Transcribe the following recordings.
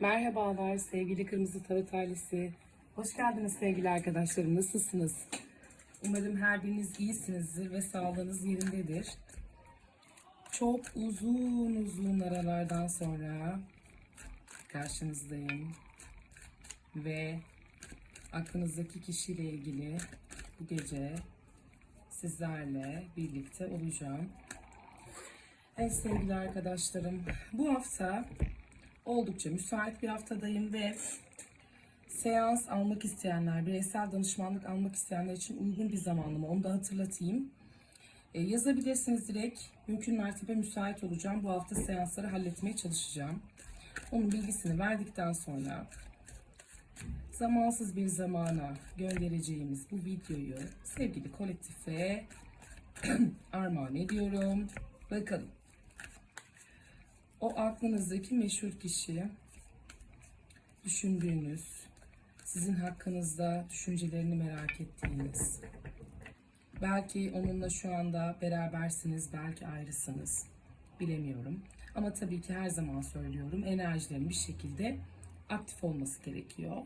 Merhabalar sevgili Kırmızı Tarot ailesi. Hoş geldiniz sevgili arkadaşlarım. Nasılsınız? Umarım her biriniz iyisinizdir ve sağlığınız yerindedir. Çok uzun uzun aralardan sonra karşınızdayım. Ve aklınızdaki kişiyle ilgili bu gece sizlerle birlikte olacağım. Evet sevgili arkadaşlarım, bu hafta oldukça müsait bir haftadayım ve seans almak isteyenler, bireysel danışmanlık almak isteyenler için uygun bir zamanlama. Onu da hatırlatayım. E, yazabilirsiniz direkt. Mümkün mertebe müsait olacağım. Bu hafta seansları halletmeye çalışacağım. Onun bilgisini verdikten sonra zamansız bir zamana göndereceğimiz bu videoyu sevgili kolektife armağan ediyorum. Bakalım. O aklınızdaki meşhur kişi, düşündüğünüz, sizin hakkınızda düşüncelerini merak ettiğiniz, belki onunla şu anda berabersiniz, belki ayrısınız, bilemiyorum. Ama tabii ki her zaman söylüyorum, enerjilerin bir şekilde aktif olması gerekiyor.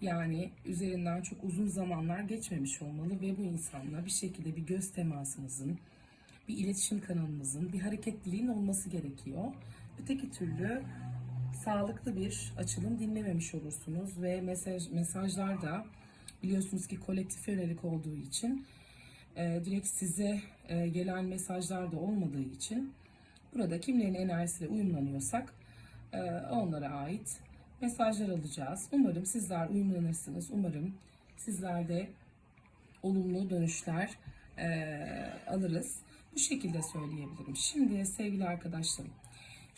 Yani üzerinden çok uzun zamanlar geçmemiş olmalı ve bu insanla bir şekilde bir göz temasınızın, bir iletişim kanalınızın, bir hareketliliğin olması gerekiyor. Öteki türlü sağlıklı bir açılım dinlememiş olursunuz ve mesaj mesajlar da biliyorsunuz ki kolektif yönelik olduğu için e, direkt size e, gelen mesajlar da olmadığı için burada kimlerin enerjisiyle uyumlanıyorsak e, onlara ait mesajlar alacağız. Umarım sizler uyumlanırsınız. Umarım sizler de olumlu dönüşler e, alırız. Bu şekilde söyleyebilirim. Şimdi sevgili arkadaşlarım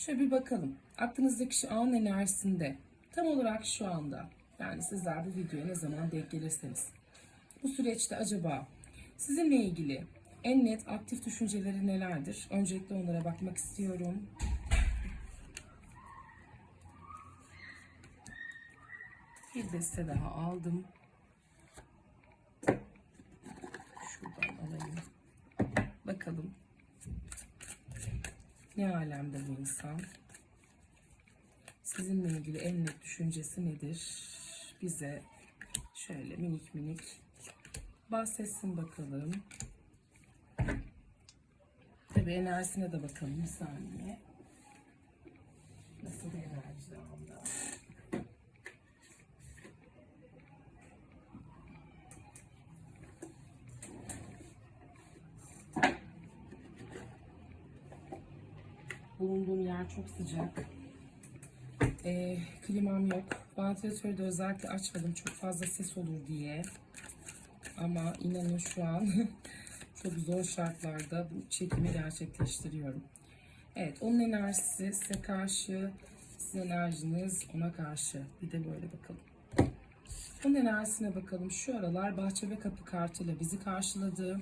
şöyle bir bakalım. Aklınızdaki şu an enerjisinde tam olarak şu anda yani sizler bu videoya ne zaman denk gelirseniz bu süreçte acaba sizinle ilgili en net aktif düşünceleri nelerdir? Öncelikle onlara bakmak istiyorum. Bir deste daha aldım. Ne alemde bu insan? Sizinle ilgili en net düşüncesi nedir? Bize şöyle minik minik bahsetsin bakalım. Tabii enerjisine de bakalım bir saniye. Nasıl bir enerji anda? Yer çok sıcak. Ee, klimam yok. Vantilatörü de özellikle açmadım çok fazla ses olur diye. Ama inanın şu an çok zor şartlarda bu çekimi gerçekleştiriyorum. Evet, onun enerjisi size karşı, sizin enerjiniz ona karşı. Bir de böyle bakalım. Onun enerjisine bakalım. Şu aralar bahçe ve kapı kartıyla bizi karşıladı.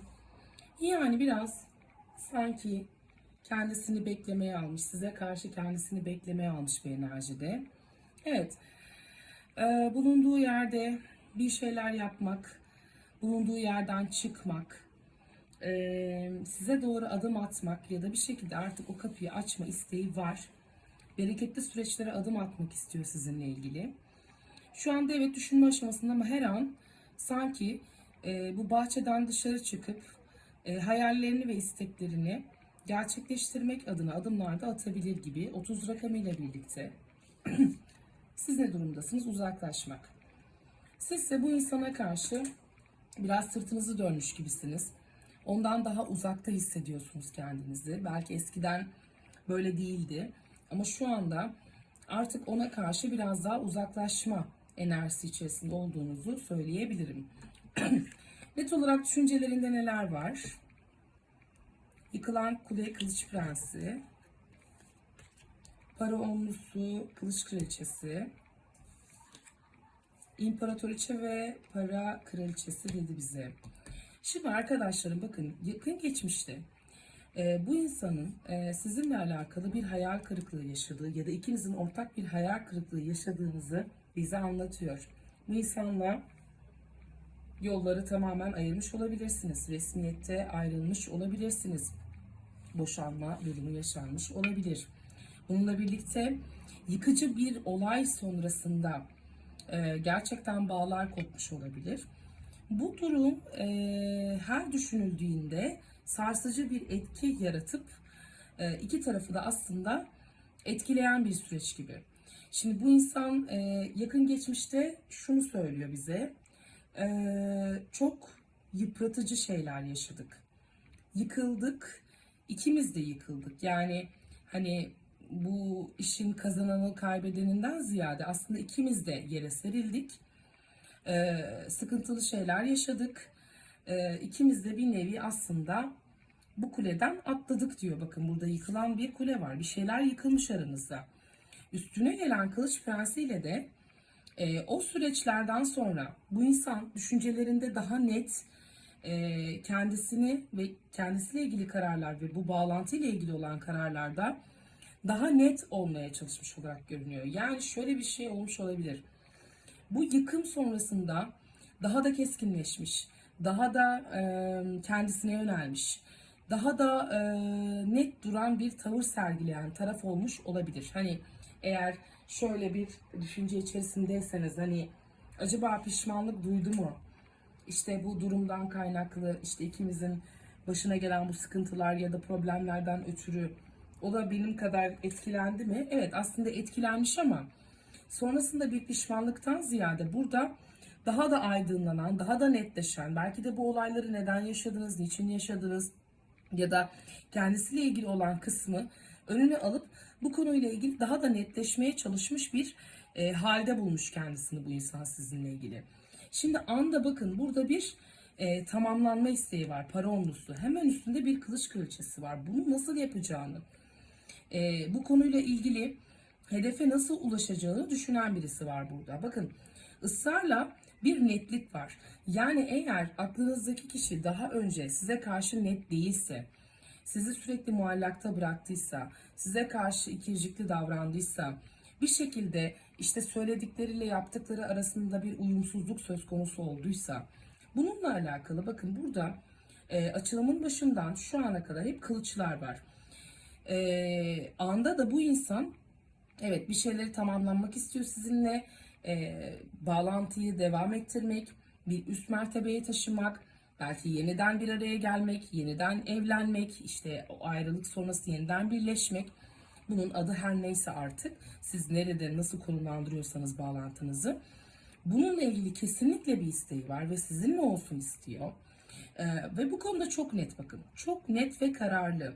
Yani biraz sanki kendisini beklemeye almış. Size karşı kendisini beklemeye almış bir enerjide. Evet. Ee, bulunduğu yerde bir şeyler yapmak, bulunduğu yerden çıkmak, ee, size doğru adım atmak ya da bir şekilde artık o kapıyı açma isteği var. Bereketli süreçlere adım atmak istiyor sizinle ilgili. Şu anda evet düşünme aşamasında ama her an sanki e, bu bahçeden dışarı çıkıp e, hayallerini ve isteklerini gerçekleştirmek adına adımlarda atabilir gibi 30 rakamıyla birlikte siz ne durumdasınız? Uzaklaşmak. Siz ise bu insana karşı biraz sırtınızı dönmüş gibisiniz. Ondan daha uzakta hissediyorsunuz kendinizi. Belki eskiden böyle değildi. Ama şu anda artık ona karşı biraz daha uzaklaşma enerjisi içerisinde olduğunuzu söyleyebilirim. Net olarak düşüncelerinde neler var? Yıkılan kule kılıç prensi. Para onlusu kılıç kraliçesi. İmparatoriçe ve para kraliçesi dedi bize. Şimdi arkadaşlarım bakın yakın geçmişte e, bu insanın e, sizinle alakalı bir hayal kırıklığı yaşadığı ya da ikinizin ortak bir hayal kırıklığı yaşadığınızı bize anlatıyor. Bu insanla yolları tamamen ayırmış olabilirsiniz. Resmiyette ayrılmış olabilirsiniz. Boşanma durumu yaşanmış olabilir. Bununla birlikte yıkıcı bir olay sonrasında e, gerçekten bağlar kopmuş olabilir. Bu durum e, her düşünüldüğünde sarsıcı bir etki yaratıp e, iki tarafı da aslında etkileyen bir süreç gibi. Şimdi bu insan e, yakın geçmişte şunu söylüyor bize. Çok yıpratıcı şeyler yaşadık. Yıkıldık. ikimiz de yıkıldık. Yani hani bu işin kazananı kaybedeninden ziyade aslında ikimiz de yere serildik. E, sıkıntılı şeyler yaşadık. E, ikimiz de bir nevi aslında bu kuleden atladık diyor. Bakın burada yıkılan bir kule var. Bir şeyler yıkılmış aranızda. Üstüne gelen Kılıç Prensi ile de e, o süreçlerden sonra bu insan düşüncelerinde daha net e, kendisini ve kendisiyle ilgili kararlar ve bu bağlantıyla ilgili olan kararlarda daha net olmaya çalışmış olarak görünüyor. Yani şöyle bir şey olmuş olabilir. Bu yıkım sonrasında daha da keskinleşmiş, daha da e, kendisine yönelmiş, daha da e, net duran bir tavır sergileyen taraf olmuş olabilir. Hani eğer şöyle bir düşünce içerisindeyseniz hani acaba pişmanlık duydu mu? İşte bu durumdan kaynaklı işte ikimizin başına gelen bu sıkıntılar ya da problemlerden ötürü o da benim kadar etkilendi mi? Evet aslında etkilenmiş ama sonrasında bir pişmanlıktan ziyade burada daha da aydınlanan, daha da netleşen, belki de bu olayları neden yaşadınız, niçin yaşadınız ya da kendisiyle ilgili olan kısmı önüne alıp bu konuyla ilgili daha da netleşmeye çalışmış bir e, halde bulmuş kendisini bu insan sizinle ilgili. Şimdi anda bakın burada bir e, tamamlanma isteği var para onlusu. Hemen üstünde bir kılıç kraliçesi var. Bunu nasıl yapacağını, e, bu konuyla ilgili hedefe nasıl ulaşacağını düşünen birisi var burada. Bakın ısrarla bir netlik var. Yani eğer aklınızdaki kişi daha önce size karşı net değilse, sizi sürekli muallakta bıraktıysa, size karşı ikircikli davrandıysa, bir şekilde işte söyledikleriyle yaptıkları arasında bir uyumsuzluk söz konusu olduysa, bununla alakalı bakın burada e, açılımın başından şu ana kadar hep kılıçlar var. E, anda da bu insan evet bir şeyleri tamamlanmak istiyor sizinle, e, bağlantıyı devam ettirmek, bir üst mertebeye taşımak, belki yeniden bir araya gelmek, yeniden evlenmek, işte o ayrılık sonrası yeniden birleşmek. Bunun adı her neyse artık siz nerede nasıl konumlandırıyorsanız bağlantınızı. Bununla ilgili kesinlikle bir isteği var ve sizinle olsun istiyor. Ee, ve bu konuda çok net bakın. Çok net ve kararlı.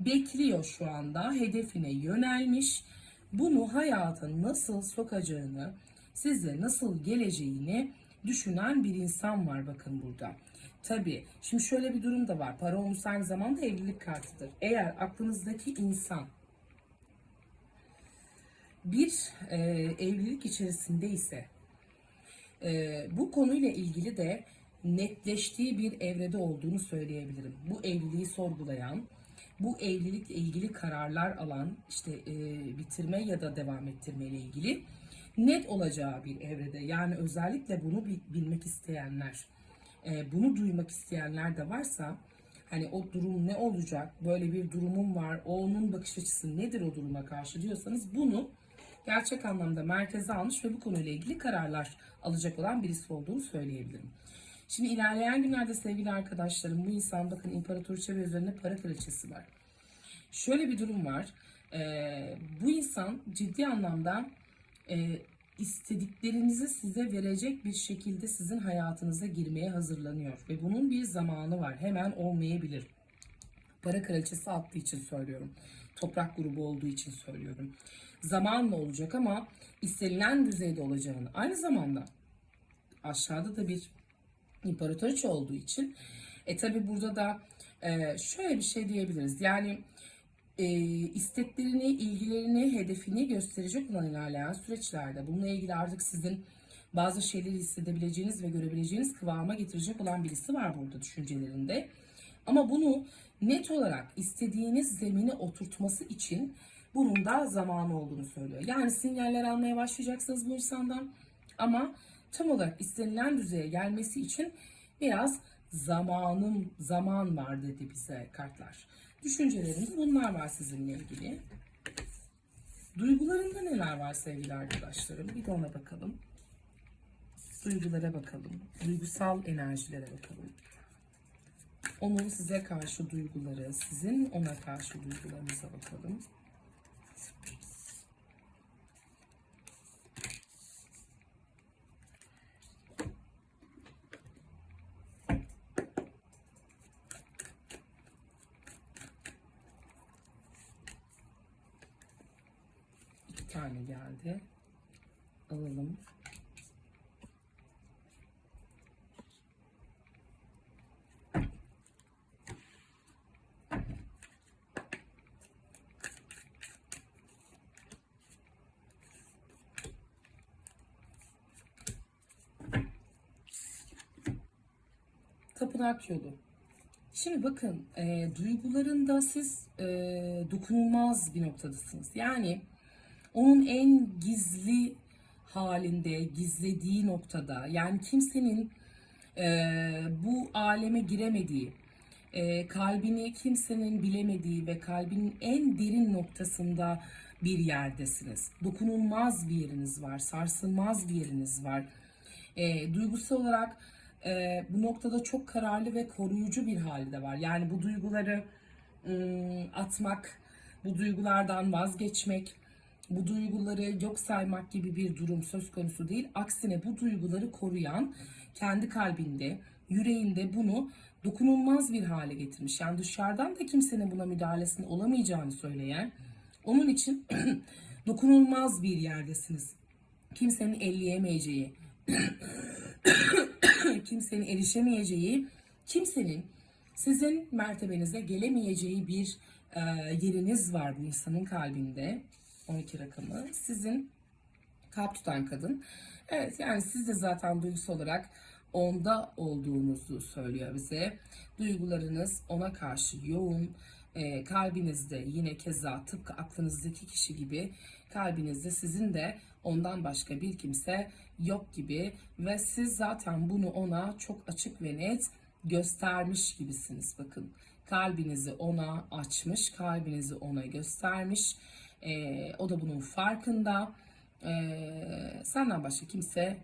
Bekliyor şu anda. Hedefine yönelmiş. Bunu hayata nasıl sokacağını, size nasıl geleceğini düşünen bir insan var bakın burada. Tabii. Şimdi şöyle bir durum da var. Para olmuş aynı zamanda evlilik kartıdır. Eğer aklınızdaki insan bir e, evlilik içerisinde ise e, bu konuyla ilgili de netleştiği bir evrede olduğunu söyleyebilirim. Bu evliliği sorgulayan, bu evlilikle ilgili kararlar alan, işte e, bitirme ya da devam ettirme ile ilgili net olacağı bir evrede. Yani özellikle bunu bilmek isteyenler, e, bunu duymak isteyenler de varsa hani o durum ne olacak, böyle bir durumum var, o onun bakış açısı nedir o duruma karşı diyorsanız bunu gerçek anlamda merkeze almış ve bu konuyla ilgili kararlar alacak olan birisi olduğunu söyleyebilirim. Şimdi ilerleyen günlerde sevgili arkadaşlarım bu insan bakın imparatoriçe ve üzerinde para kraliçesi var. Şöyle bir durum var. Ee, bu insan ciddi anlamda e, istediklerinizi size verecek bir şekilde sizin hayatınıza girmeye hazırlanıyor. Ve bunun bir zamanı var. Hemen olmayabilir. Para kraliçesi attığı için söylüyorum. Toprak grubu olduğu için söylüyorum. Zamanla olacak ama istenilen düzeyde olacağını. Aynı zamanda aşağıda da bir imparatoriçe olduğu için e tabi burada da e, şöyle bir şey diyebiliriz. Yani e, isteklerini, ilgilerini, hedefini gösterecek olan ilerleyen süreçlerde bununla ilgili artık sizin bazı şeyleri hissedebileceğiniz ve görebileceğiniz kıvama getirecek olan birisi var burada düşüncelerinde. Ama bunu net olarak istediğiniz zemine oturtması için bunun da zamanı olduğunu söylüyor. Yani sinyaller almaya başlayacaksınız bu insandan ama tam olarak istenilen düzeye gelmesi için biraz zamanım zaman var dedi bize kartlar. Düşüncelerimiz bunlar var sizinle ilgili. Duygularında neler var sevgili arkadaşlarım? Bir de ona bakalım. Duygulara bakalım. Duygusal enerjilere bakalım. Onun size karşı duyguları, sizin ona karşı duygularınıza bakalım. İki tane geldi. Alalım. Yolu. Şimdi bakın e, duygularında siz e, dokunulmaz bir noktadasınız. Yani onun en gizli halinde, gizlediği noktada yani kimsenin e, bu aleme giremediği, e, kalbini kimsenin bilemediği ve kalbinin en derin noktasında bir yerdesiniz. Dokunulmaz bir yeriniz var, sarsılmaz bir yeriniz var. E, duygusal olarak e, bu noktada çok kararlı ve koruyucu bir halde var. Yani bu duyguları ım, atmak, bu duygulardan vazgeçmek, bu duyguları yok saymak gibi bir durum söz konusu değil. Aksine bu duyguları koruyan, kendi kalbinde, yüreğinde bunu dokunulmaz bir hale getirmiş. Yani dışarıdan da kimsenin buna müdahalesinin olamayacağını söyleyen, onun için dokunulmaz bir yerdesiniz. Kimsenin elleyemeyeceği, kimsenin erişemeyeceği, kimsenin sizin mertebenize gelemeyeceği bir e, yeriniz var bu insanın kalbinde. 12 rakamı. Sizin kalp tutan kadın. Evet yani siz de zaten duygusal olarak onda olduğunuzu söylüyor bize. Duygularınız ona karşı yoğun. E, kalbinizde yine keza tıpkı aklınızdaki kişi gibi kalbinizde sizin de ondan başka bir kimse yok gibi ve siz zaten bunu ona çok açık ve net göstermiş gibisiniz bakın. Kalbinizi ona açmış, kalbinizi ona göstermiş. Ee, o da bunun farkında. Ee, senden başka kimse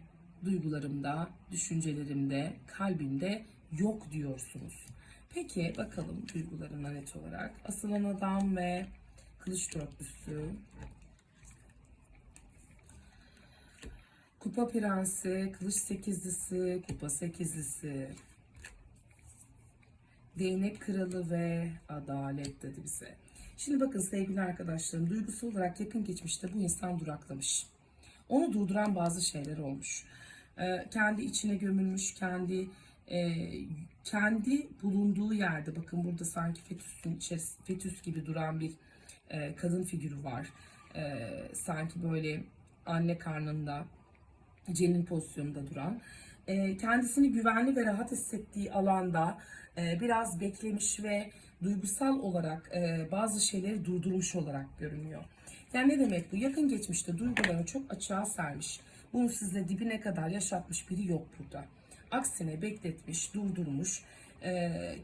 duygularımda, düşüncelerimde, kalbimde yok diyorsunuz. Peki bakalım duygularına net olarak. Asılan adam ve kılıç dörtlüsü. Kupa prensi, kılıç sekizlisi, kupa sekizlisi. Değnek kralı ve adalet dedi bize. Şimdi bakın sevgili arkadaşlarım duygusal olarak yakın geçmişte bu insan duraklamış. Onu durduran bazı şeyler olmuş. Ee, kendi içine gömülmüş, kendi e, kendi bulunduğu yerde bakın burada sanki fetüsün içeris- fetüs gibi duran bir e, kadın figürü var. E, sanki böyle anne karnında cenin pozisyonunda duran. E, kendisini güvenli ve rahat hissettiği alanda e, biraz beklemiş ve duygusal olarak e, bazı şeyleri durdurmuş olarak görünüyor. Yani ne demek bu? Yakın geçmişte duygularını çok açığa sermiş. Bunu size dibine kadar yaşatmış biri yok burada. Aksine bekletmiş, durdurmuş.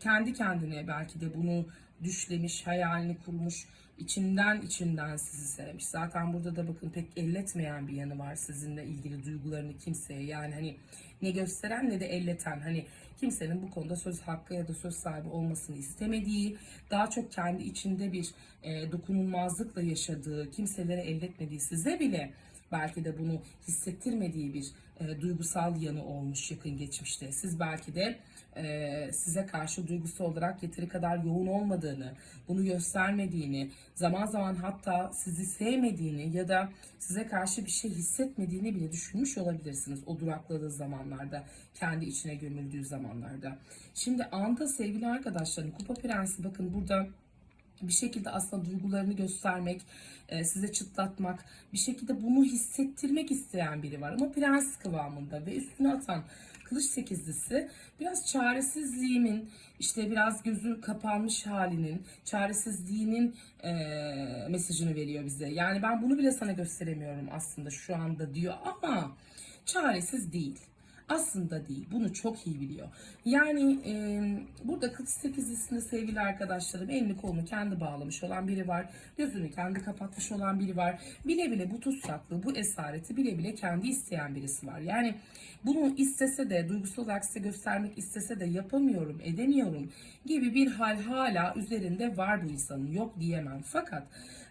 kendi kendine belki de bunu düşlemiş, hayalini kurmuş. İçinden içinden sizi sevmiş. Zaten burada da bakın pek elletmeyen bir yanı var sizinle ilgili duygularını kimseye. Yani hani ne gösteren ne de elleten. Hani kimsenin bu konuda söz hakkı ya da söz sahibi olmasını istemediği, daha çok kendi içinde bir e, dokunulmazlıkla yaşadığı, kimselere elletmediği size bile belki de bunu hissettirmediği bir e, duygusal yanı olmuş yakın geçmişte. Siz belki de e, size karşı duygusal olarak yeteri kadar yoğun olmadığını, bunu göstermediğini, zaman zaman hatta sizi sevmediğini ya da size karşı bir şey hissetmediğini bile düşünmüş olabilirsiniz o durakladığı zamanlarda, kendi içine gömüldüğü zamanlarda. Şimdi anda sevgili arkadaşlarım, Kupa Prensi bakın burada bir şekilde aslında duygularını göstermek, e, size çıtlatmak, bir şekilde bunu hissettirmek isteyen biri var. Ama prens kıvamında ve üstüne atan kılıç sekizlisi biraz çaresizliğimin, işte biraz gözü kapanmış halinin, çaresizliğinin e, mesajını veriyor bize. Yani ben bunu bile sana gösteremiyorum aslında şu anda diyor ama çaresiz değil. Aslında değil. Bunu çok iyi biliyor. Yani e, burada kılıç sekizlisinde sevgili arkadaşlarım elini kolunu kendi bağlamış olan biri var. Gözünü kendi kapatmış olan biri var. Bile bile bu tutsaklığı, bu esareti bile bile kendi isteyen birisi var. Yani bunu istese de, duygusal olarak size göstermek istese de yapamıyorum, edemiyorum gibi bir hal hala üzerinde var bu insanın. Yok diyemem. Fakat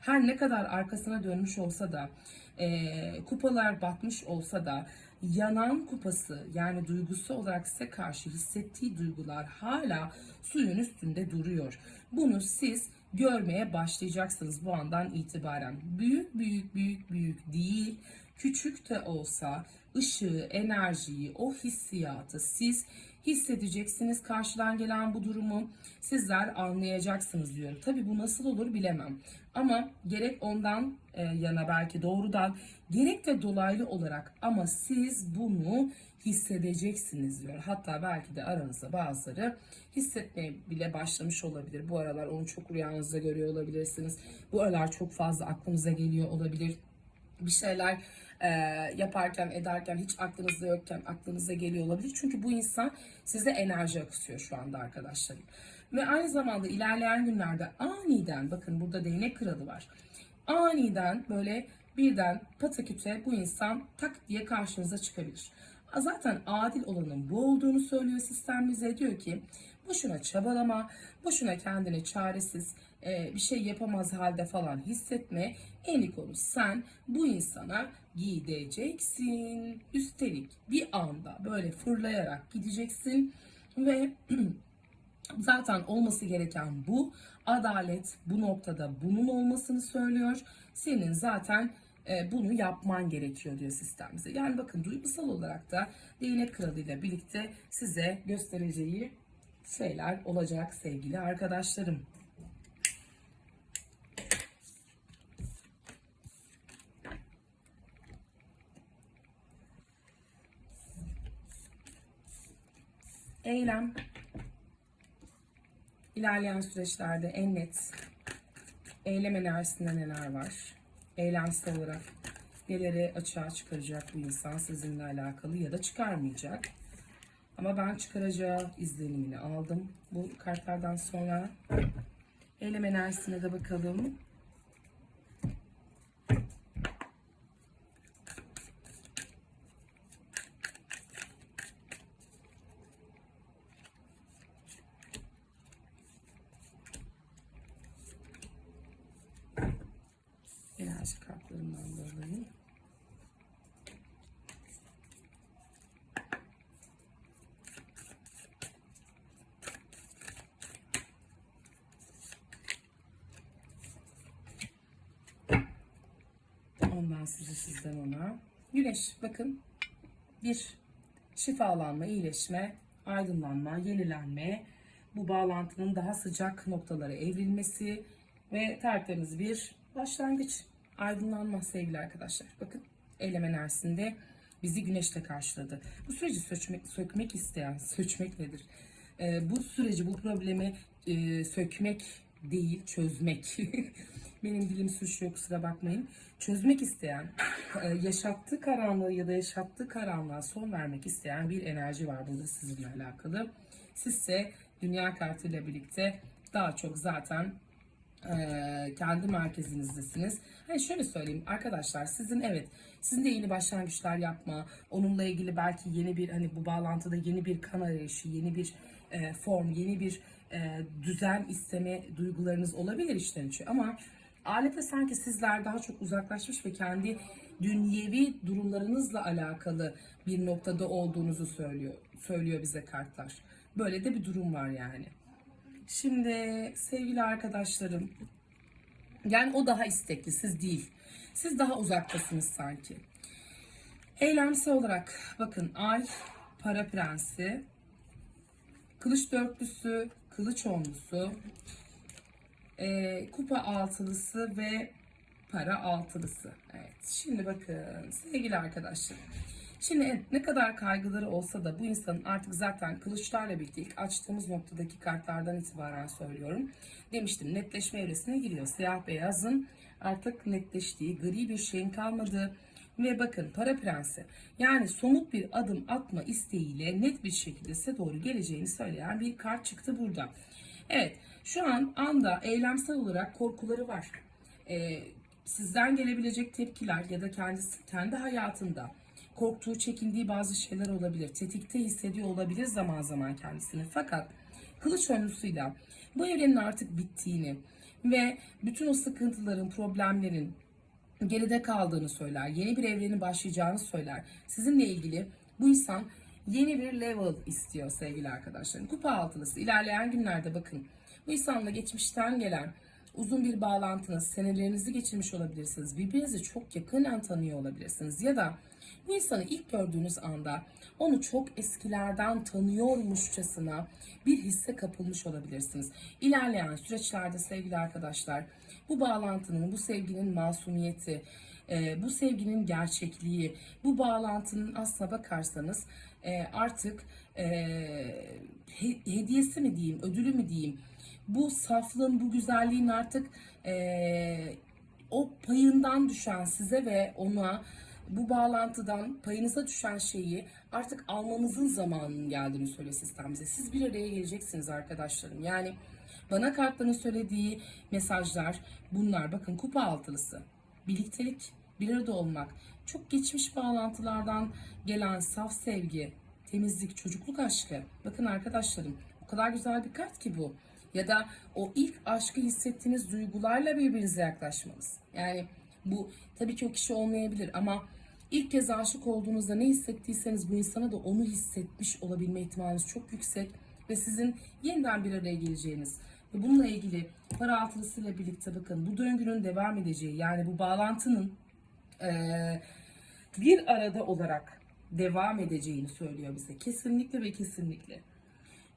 her ne kadar arkasına dönmüş olsa da, e, kupalar batmış olsa da, yanan kupası yani duygusu olarak size karşı hissettiği duygular hala suyun üstünde duruyor. Bunu siz görmeye başlayacaksınız bu andan itibaren. Büyük büyük büyük büyük değil, küçük de olsa ışığı, enerjiyi, o hissiyatı siz hissedeceksiniz karşıdan gelen bu durumu. Sizler anlayacaksınız diyorum. Tabii bu nasıl olur bilemem. Ama gerek ondan e, yana belki doğrudan gerek de dolaylı olarak ama siz bunu hissedeceksiniz diyor. Hatta belki de aranızda bazıları hissetmeye bile başlamış olabilir. Bu aralar onu çok rüyanızda görüyor olabilirsiniz. Bu aralar çok fazla aklınıza geliyor olabilir. Bir şeyler e, yaparken ederken hiç aklınızda yokken aklınıza geliyor olabilir. Çünkü bu insan size enerji akıtıyor şu anda arkadaşlarım. Ve aynı zamanda ilerleyen günlerde aniden bakın burada değnek kralı var. Aniden böyle birden pataküte bu insan tak diye karşınıza çıkabilir. Zaten adil olanın bu olduğunu söylüyor sistem bize. Diyor ki boşuna çabalama, boşuna kendini çaresiz, e, bir şey yapamaz halde falan hissetme. En iyi konu sen bu insana gideceksin. Üstelik bir anda böyle fırlayarak gideceksin ve zaten olması gereken bu. Adalet bu noktada bunun olmasını söylüyor. Senin zaten e, bunu yapman gerekiyor diyor sistem bize. Yani bakın duygusal olarak da değnek kralıyla birlikte size göstereceği şeyler olacak sevgili arkadaşlarım. Eylem ilerleyen süreçlerde en net eylem enerjisinde neler var? Eylemsel olarak neleri açığa çıkaracak bu insan sizinle alakalı ya da çıkarmayacak. Ama ben çıkaracağı izlenimini aldım bu kartlardan sonra. Eylem enerjisine de bakalım. Enerji kartlarından da alayım. Ondan size sizden ona. Güneş bakın. Bir şifalanma, iyileşme, aydınlanma, yenilenme, bu bağlantının daha sıcak noktalara evrilmesi ve tertemiz bir başlangıç, aydınlanma sevgili arkadaşlar. Bakın eylem enerjisinde bizi güneşle karşıladı. Bu süreci sökmek, sökmek isteyen, sökmek nedir? Ee, bu süreci, bu problemi e, sökmek değil, çözmek. Benim dilim sürçüyor kusura bakmayın. Çözmek isteyen, e, yaşattığı karanlığı ya da yaşattığı karanlığa son vermek isteyen bir enerji var burada sizinle alakalı. Sizse dünya kartıyla birlikte daha çok zaten e, kendi merkezinizdesiniz. Hani şöyle söyleyeyim arkadaşlar sizin evet sizin de yeni başlangıçlar yapma, onunla ilgili belki yeni bir hani bu bağlantıda yeni bir kan arayışı, yeni bir e, form, yeni bir e, düzen isteme duygularınız olabilir içten içe ama alete sanki sizler daha çok uzaklaşmış ve kendi dünyevi durumlarınızla alakalı bir noktada olduğunuzu söylüyor söylüyor bize kartlar. Böyle de bir durum var yani. Şimdi sevgili arkadaşlarım, yani o daha istekli, siz değil. Siz daha uzaktasınız sanki. Eylemsel olarak bakın ay, para prensi, kılıç dörtlüsü, kılıç onlusu, e, kupa altılısı ve para altılısı. Evet, şimdi bakın sevgili arkadaşlarım. Şimdi ne kadar kaygıları olsa da bu insanın artık zaten kılıçlarla birlikte ilk açtığımız noktadaki kartlardan itibaren söylüyorum. Demiştim netleşme evresine giriyor. Siyah beyazın artık netleştiği, gri bir şeyin kalmadığı, Ve bakın para prensi yani somut bir adım atma isteğiyle net bir şekilde size doğru geleceğini söyleyen bir kart çıktı burada. Evet şu an anda eylemsel olarak korkuları var. Ee, sizden gelebilecek tepkiler ya da kendisi kendi hayatında korktuğu, çekindiği bazı şeyler olabilir. Tetikte hissediyor olabilir zaman zaman kendisini. Fakat kılıç onlusuyla bu evrenin artık bittiğini ve bütün o sıkıntıların, problemlerin geride kaldığını söyler. Yeni bir evrenin başlayacağını söyler. Sizinle ilgili bu insan yeni bir level istiyor sevgili arkadaşlarım. Kupa altılısı ilerleyen günlerde bakın bu insanla geçmişten gelen uzun bir bağlantınız, senelerinizi geçirmiş olabilirsiniz. Birbirinizi çok yakından tanıyor olabilirsiniz. Ya da bu insanı ilk gördüğünüz anda onu çok eskilerden tanıyormuşçasına bir hisse kapılmış olabilirsiniz. İlerleyen süreçlerde sevgili arkadaşlar bu bağlantının, bu sevginin masumiyeti, e, bu sevginin gerçekliği, bu bağlantının aslına bakarsanız e, artık e, he- hediyesi mi diyeyim, ödülü mü diyeyim, bu saflığın, bu güzelliğin artık e, o payından düşen size ve ona bu bağlantıdan payınıza düşen şeyi artık almanızın zamanının geldiğini söylüyor sistem bize. Siz bir araya geleceksiniz arkadaşlarım. Yani bana kartların söylediği mesajlar bunlar. Bakın kupa altılısı, birliktelik, bir arada olmak, çok geçmiş bağlantılardan gelen saf sevgi, temizlik, çocukluk aşkı. Bakın arkadaşlarım o kadar güzel bir kart ki bu. Ya da o ilk aşkı hissettiğiniz duygularla birbirinize yaklaşmanız. Yani bu tabii ki o kişi olmayabilir ama ilk kez aşık olduğunuzda ne hissettiyseniz bu insana da onu hissetmiş olabilme ihtimaliniz çok yüksek ve sizin yeniden bir araya geleceğiniz ve bununla ilgili para altılısıyla birlikte bakın bu döngünün devam edeceği yani bu bağlantının eee, bir arada olarak devam edeceğini söylüyor bize. Kesinlikle ve kesinlikle.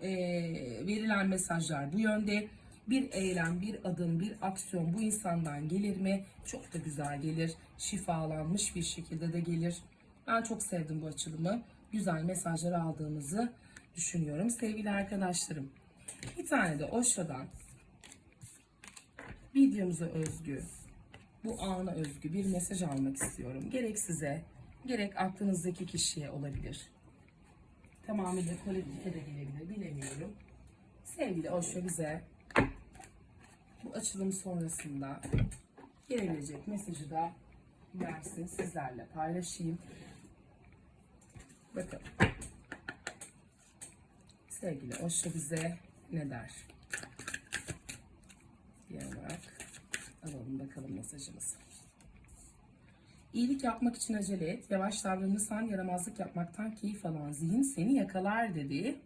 Eee, verilen mesajlar bu yönde. Bir eylem, bir adım, bir aksiyon bu insandan gelir mi? Çok da güzel gelir. Şifalanmış bir şekilde de gelir. Ben çok sevdim bu açılımı. Güzel mesajlar aldığımızı düşünüyorum sevgili arkadaşlarım. Bir tane de Osho'dan videomuza özgü, bu ana özgü bir mesaj almak istiyorum. Gerek size, gerek aklınızdaki kişiye olabilir. Tamamıyla kolektife de gelebilir, bilemiyorum. Sevgili Osho bize bu açılım sonrasında gelebilecek mesajı da versin, sizlerle paylaşayım. Bakın. Sevgili Osho bize ne der? diye olarak alalım bakalım mesajımızı. İyilik yapmak için acele et. Yavaş davranırsan yaramazlık yapmaktan keyif alan zihin seni yakalar dedi.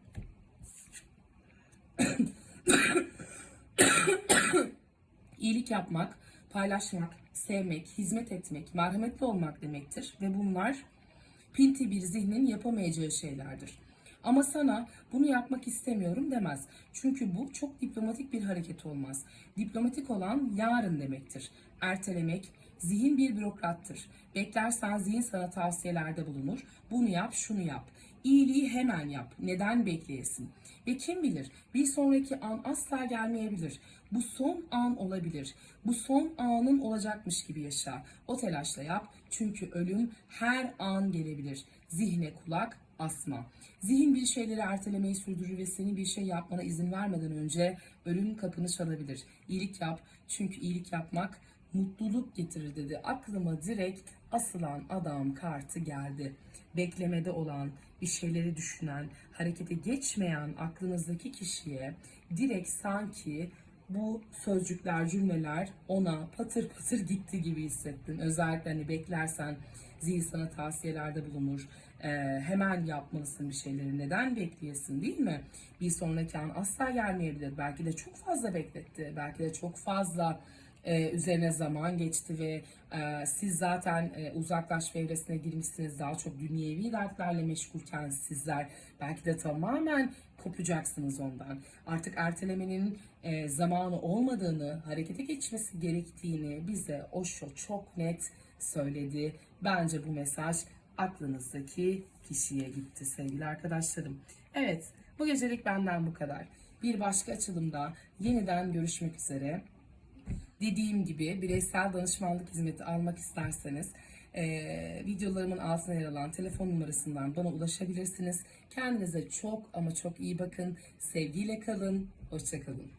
İyilik yapmak, paylaşmak, sevmek, hizmet etmek, merhametli olmak demektir. Ve bunlar pinti bir zihnin yapamayacağı şeylerdir. Ama sana bunu yapmak istemiyorum demez. Çünkü bu çok diplomatik bir hareket olmaz. Diplomatik olan yarın demektir. Ertelemek, zihin bir bürokrattır. Beklersen zihin sana tavsiyelerde bulunur. Bunu yap, şunu yap. İyiliği hemen yap. Neden bekleyesin? Ve kim bilir bir sonraki an asla gelmeyebilir. Bu son an olabilir. Bu son anın olacakmış gibi yaşa. O telaşla yap. Çünkü ölüm her an gelebilir. Zihne kulak asma. Zihin bir şeyleri ertelemeyi sürdürür ve senin bir şey yapmana izin vermeden önce ölüm kapını çalabilir. İyilik yap çünkü iyilik yapmak mutluluk getirir dedi. Aklıma direkt asılan adam kartı geldi. Beklemede olan, bir şeyleri düşünen, harekete geçmeyen aklınızdaki kişiye direkt sanki bu sözcükler, cümleler ona patır patır gitti gibi hissettim. Özellikle hani beklersen zihin sana tavsiyelerde bulunur. Ee, hemen yapmalısın bir şeyleri. Neden bekleyesin değil mi? Bir sonraki an asla gelmeyebilir. Belki de çok fazla bekletti. Belki de çok fazla e, üzerine zaman geçti ve e, siz zaten e, uzaklaşma evresine girmişsiniz. Daha çok dünyevi dertlerle meşgulken sizler belki de tamamen kopacaksınız ondan. Artık ertelemenin e, zamanı olmadığını, harekete geçmesi gerektiğini bize Osho çok net söyledi. Bence bu mesaj aklınızdaki kişiye gitti sevgili arkadaşlarım. Evet, bu gecelik benden bu kadar. Bir başka açılımda yeniden görüşmek üzere. Dediğim gibi bireysel danışmanlık hizmeti almak isterseniz e, videolarımın altına yer alan telefon numarasından bana ulaşabilirsiniz. Kendinize çok ama çok iyi bakın. Sevgiyle kalın. Hoşçakalın.